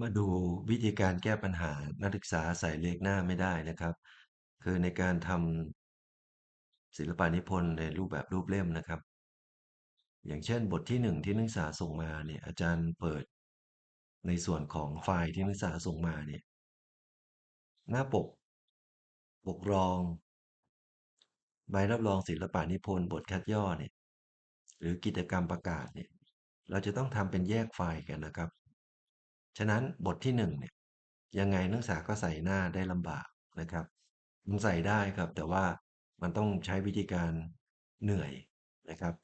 มาดูวิธีการแก้ปัญหานักศึกษาใส่เลขหน้าไม่ได้นะครับ คือในการทำศิลปะนิพนธ์ในรูปแบบรูปเล่มนะครับ อย่างเช่นบทที่หนึ่งที่นักศึกษาส่งมาเนี่ยอาจารย์เปิด ในส่วนของไฟล์ที่นักศึกษาส่งมาเนี่ยหน้าปก ปกรอง ใบรับรองศิลปะนิพนธ์บทคัดย่อเนี่ยหรือกิจกรรมประกาศเนี่ยเราจะต้องทำเป็นแยกไฟล์กันนะครับ ฉะนั้นบทที่หนึ่งเนี่ยยังไงนักศึกษาก็ใส่หน้าได้ลำบากนะครับ มันใส่ได้ครับ แต่ว่ามันต้องใช้วิธีการเหนื่อยนะครับ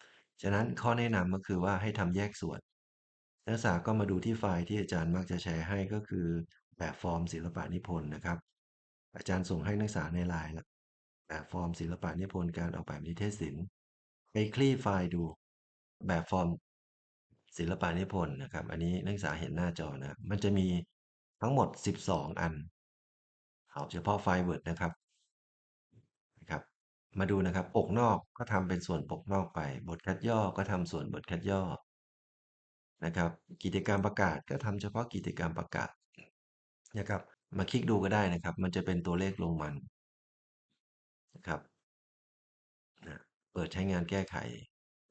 ฉะนั้นข้อแนะนำก็คือว่าให้ทำแยกส่วน นักศึกษาก็มาดูที่ไฟล์ที่อาจารย์มักจะแชร์ให้ก็คือแบบฟอร์มศิลปะนิพนธ์นะครับ อาจารย์ส่งให้นักศึกษาในไลน์แล้วแบบฟอร์มศิลปะนิพนธ์การออกแบบนิเทศศิลป์ไปคลี่ไฟล์ดู แบบฟอร์ม ศิลปะนิพนธ์นะครับ อันนี้นักศึกษาเห็นหน้าจอนะ มันจะมีทั้งหมด 12 อัน เอาเฉพาะไฟล์ Word นะครับนะครับ มาดูนะครับปกนอกก็ทำเป็นส่วนปกนอกไป บทคัดย่อก็ทำส่วนบทคัดย่อนะครับ กิจกรรมประกาศก็ทำเฉพาะกิจกรรมประกาศนะครับ มาคลิกดูก็ได้นะครับ มันจะเป็นตัวเลขลงมันนะครับนะเปิดใช้งานแก้ไข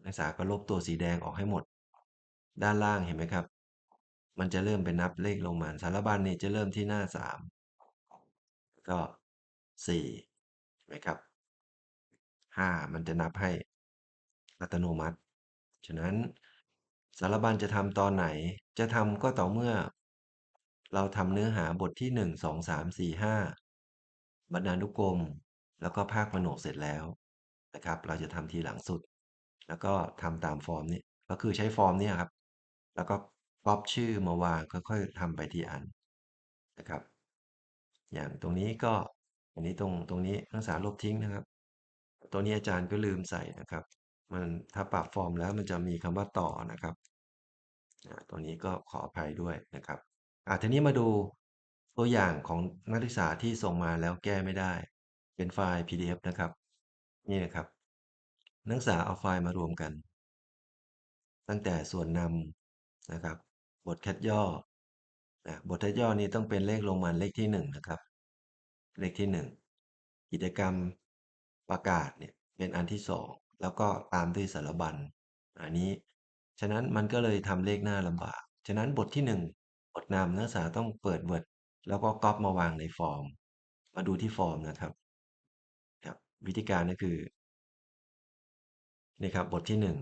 นักศึกษาก็ลบตัวสีแดงออกให้หมด ด้านล่างเห็นไหมครับ มันจะเริ่มเป็นนับเลขลงมันสารบัญนี่จะเริ่มที่หน้าสามก็สี่ไหมครับห้ามันจะนับให้อัตโนมัติ ฉะนั้นสารบัญจะทำตอนไหน จะทำก็ต่อเมื่อ เราทำเนื้อหาบทที่หนึ่งสองสามสี่ห้าบรรณานุกรม แล้วก็ภาคมโนเสร็จแล้วนะครับ เราจะทำทีหลังสุด แล้วก็ทำตามฟอร์มนี้ก็คือใช้ฟอร์มนี้ครับ แล้วก็ก๊อปชื่อมาวาง ค่อย ๆทำไปทีอันนะครับ อย่างตรงนี้ก็อันนี้ตรงตรงนี้นักศึกษาลบทิ้งนะครับ ตัวนี้อาจารย์ก็ลืมใส่นะครับ มันถ้าปรับฟอร์มแล้วมันจะมีคำว่าต่อนะครับตัวนี้ก็ขออภัยด้วยนะครับอ่าทีนี้มาดูตัวอย่างของนักศึกษาที่ส่งมาแล้วแก้ไม่ได้ เป็นไฟล์ PDF นะครับ นี่นะครับ นักศึกษาเอาไฟล์มารวมกัน ตั้งแต่ส่วนนำ นะครับ บทคัดย่อนะบทคัดย่อนี้ต้องเป็นเลขลงมันเลขที่หนึ่งนะครับ เลขที่หนึ่งกิจกรรมประกาศเนี่ยเป็นอันที่สองแล้วก็ตามด้วยสารบัญอันนี้ ฉะนั้นมันก็เลยทำเลขหน้าลำบาก ฉะนั้นบทที่หนึ่งบทนำนักศึกษาต้องเปิด Word แล้วก็ก๊อปมาวางในฟอร์ม มาดูที่ฟอร์มนะครับครับวิธีการก็คือนี่ครับบทที่หนึ่ง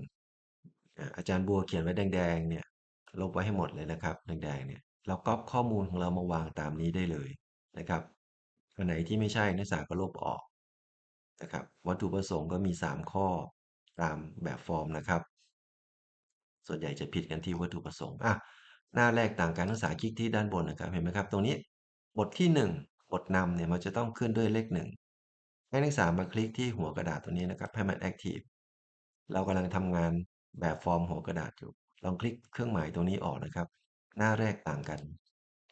อาจารย์บัวเขียนไว้แดงๆเนี่ย ลบไว้ให้หมดเลยนะครับแดงๆเนี่ยเราก๊อปข้อมูลของเรามาวางตามนี้ได้เลยนะครับอันไหนที่ไม่ใช่นักศึกษาก็ลบออกนะครับวัตถุประสงค์ก็มี 3 ข้อตามแบบฟอร์มนะครับ ส่วนใหญ่จะผิดกันที่วัตถุประสงค์อะหน้าแรกต่างกันนักศึกษาคลิกที่ด้านบนนะครับเห็นไหมครับ ตรงนี้บทที่ 1 บทนำเนี่ยมันจะต้องขึ้นด้วยเลขหนึ่งให้นักศึกษามาคลิกที่หัวกระดาษตัวนี้นะครับให้มันแอคทีฟเรากำลังทำงานแบบฟอร์มหัวกระดาษอยู่ ลองคลิกเครื่องหมายตรงนี้ออกนะครับ หน้าแรกต่างกัน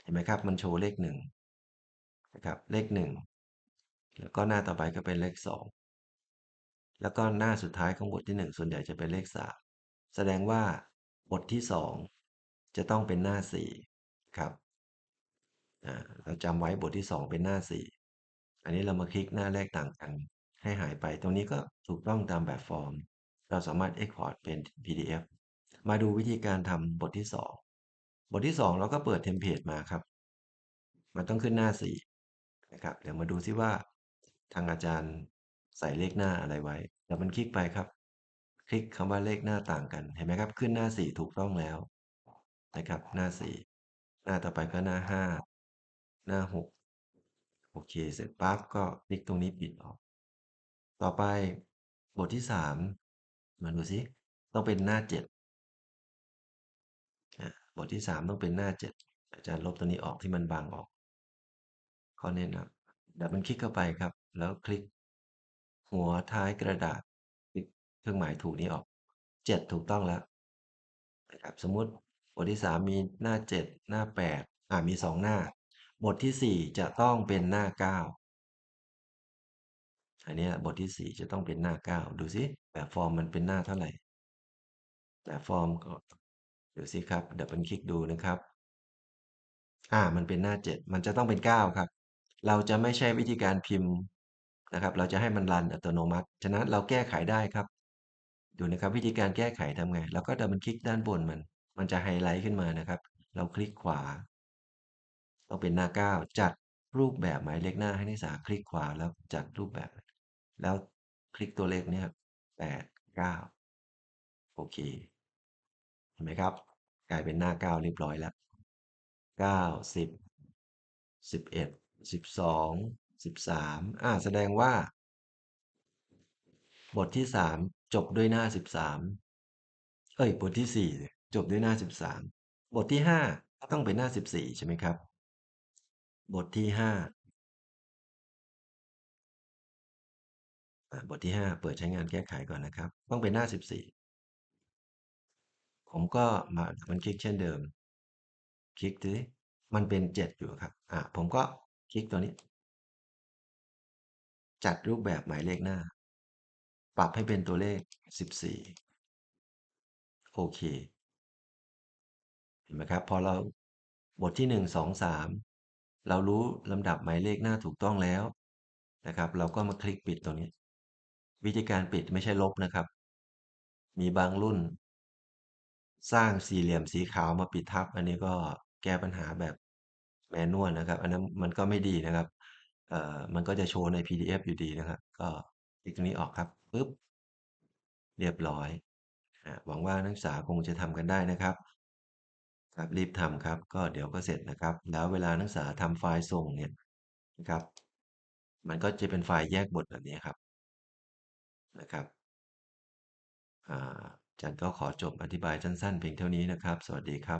เห็นไหมครับ มันโชว์เลขหนึ่งนะครับ เลขหนึ่งแล้วก็หน้าต่อไปก็เป็นเลขสองแล้วก็หน้าสุดท้ายของบทที่หนึ่งส่วนใหญ่จะเป็นเลขสามแสดงว่าบทที่สองจะต้องเป็นหน้าสี่ครับเราจำไว้บทที่สองเป็นหน้าสี่อันนี้เรามาคลิกหน้าแรกต่างกัน ให้หายไปตรงนี้ก็ถูกต้องตามแบบฟอร์ม เราสามารถ Export เป็น PDF มาดูวิธีการทำบทที่สองบทที่สองเราก็เปิดเทมเพลตมาครับ มันต้องขึ้นหน้าสี่นะครับ เดี๋ยวมาดูซิว่า ทางอาจารย์ใส่เลขหน้าอะไรไว้เดี๋ยวมันคลิกไปครับ คลิกคำว่าเลขหน้าต่างกัน เห็นไหมครับ ขึ้นหน้าสี่ถูกต้องแล้วนะครับ หน้าสี่หน้าต่อไปก็หน้าห้าหน้าหกโอเค เสร็จปั๊บก็คลิกตรงนี้ปิดออก ต่อไปบทที่สามมาดูซิต้องเป็นหน้าเจ็ด ทที่สามต้องเป็นหน้าเจ็ดอาจารย์ลบตัวนี้ออกที่มันบางออกข้อแนะนำดับมันคลิกเข้าไปครับ แล้วคลิก หัวท้ายกระดาษคลิกเครื่องหมายถูกนี้ออกเจ็ดถูกต้องแล้วนะครับสมมุติบทที่สามมีหน้าเจ็ดหน้าแปดอ่ามีสองหน้า บทที่สี่จะต้องเป็นหน้าเก้าอันนี้บทที่สี่จะต้องเป็นหน้าเก้าดูซิแบบฟอร์มมันเป็นหน้าเท่าไหร่แบบฟอร์มก็ ดูสิครับเดับเบิลคลิกดูนะครับ อ่า มันเป็นหน้า 7 มันจะต้องเป็น 9 ครับ เราจะไม่ใช่วิธีการพิมพ์นะครับ เราจะให้มันรันอัตโนมัติ ฉะนั้นเราแก้ไขได้ครับ ดูนะครับวิธีการแก้ไขทำไง เราก็ดับเบิลคลิกด้านบนมัน มันจะไฮไลท์ขึ้นมานะครับ เราคลิกขวา ต้องเป็นหน้า 9 จัดรูปแบบหมายเลขหน้าให้นักศึกษาคลิกขวาแล้วจัดรูปแบบ แล้วคลิกตัวเลขเนี้ย8 9โอเค ห็นไหมครับ กลายเป็นหน้า 9 เรียบร้อยแล้ว 9 10 11 12 13อ่าแสดงว่า บทที่ 3 จบด้วยหน้า 13 เอ้ย บทที่ 4 จบด้วยหน้า 13 บทที่ 5 ก็ต้องเป็นหน้า 14 ใช่ไหมครับ บทที่5อ่าบทที่ 5 เปิดใช้งานแก้ไขก่อนนะครับ ต้องเป็นหน้า 14 ผมก็มาดับเบิลคลิกเช่นเดิม คลิกดิมันเป็น 7 อยู่ครับ อ่าผมก็คลิกตัวนี้ จัดรูปแบบหมายเลขหน้า ปรับให้เป็นตัวเลข 14 โอเค เห็นไหมครับ พอเราบทที่ 1 2 3 เรารู้ลำดับหมายเลขหน้าถูกต้องแล้วนะครับ เราก็มาคลิกปิดตรงนี้ วิธีการปิดไม่ใช่ลบนะครับ มีบางรุ่น สร้างสี่เหลี่ยมสีขาวมาปิดทับ อันนี้ก็แก้ปัญหาแบบแมนนวลนะครับ อันนั้นมันก็ไม่ดีนะครับ เอ่อ มันก็จะโชว์ใน PDF อยู่ดีนะครับ ก็คลิกตรงนี้ออกครับปึ๊บ เรียบร้อย หวังว่านักศึกษาคงจะทำกันได้นะครับ ครับรีบทำครับ ก็เดี๋ยวก็เสร็จนะครับ แล้วเวลานักศึกษาทำไฟล์ส่งเนี่ยนะครับ มันก็จะเป็นไฟล์แยกบทแบบนี้ครับ นะครับ อ่า จันก็ขอจบอธิบายสั้นๆเพียงเท่านี้นะครับ สวัสดีครับ